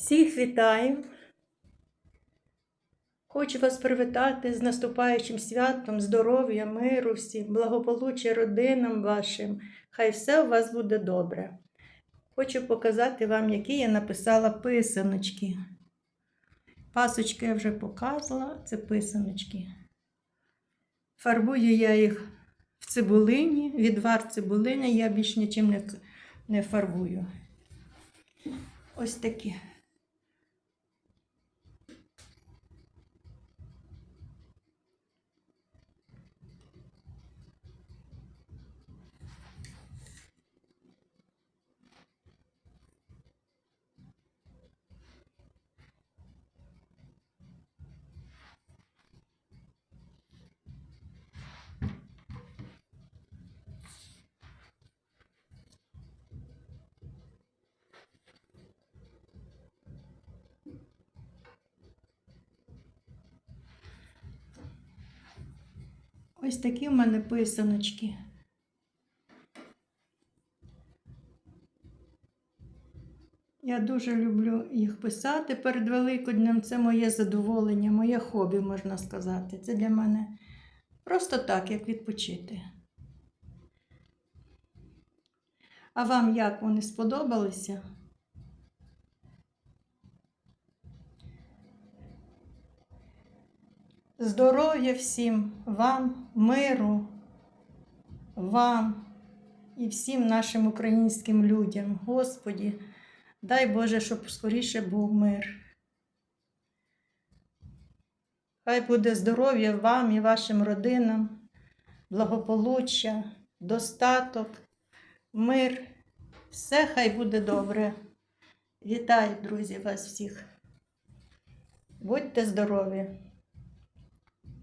Всіх вітаю. Хочу вас привітати з наступаючим святом, здоров'я, миру всім, благополуччя родинам вашим. Хай все у вас буде добре. Хочу показати вам, які я написала писаночки. Пасочки я вже показувала, це писаночки. Фарбую я їх в цибулині, відвар цибулини, я більш нічим не, фарбую. Ось такі. Ось такі в мене писаночки. Я дуже люблю їх писати перед Великоднем. Це моє задоволення, моє хобі, можна сказати. Це для мене просто так, як відпочити. А вам як вони сподобалися? Здоров'я всім, вам, миру, вам і всім нашим українським людям. Господі, дай Боже, щоб скоріше був мир. Хай буде здоров'я вам і вашим родинам, благополуччя, достаток, мир. Все хай буде добре. Вітаю, друзі, вас всіх. Будьте здорові!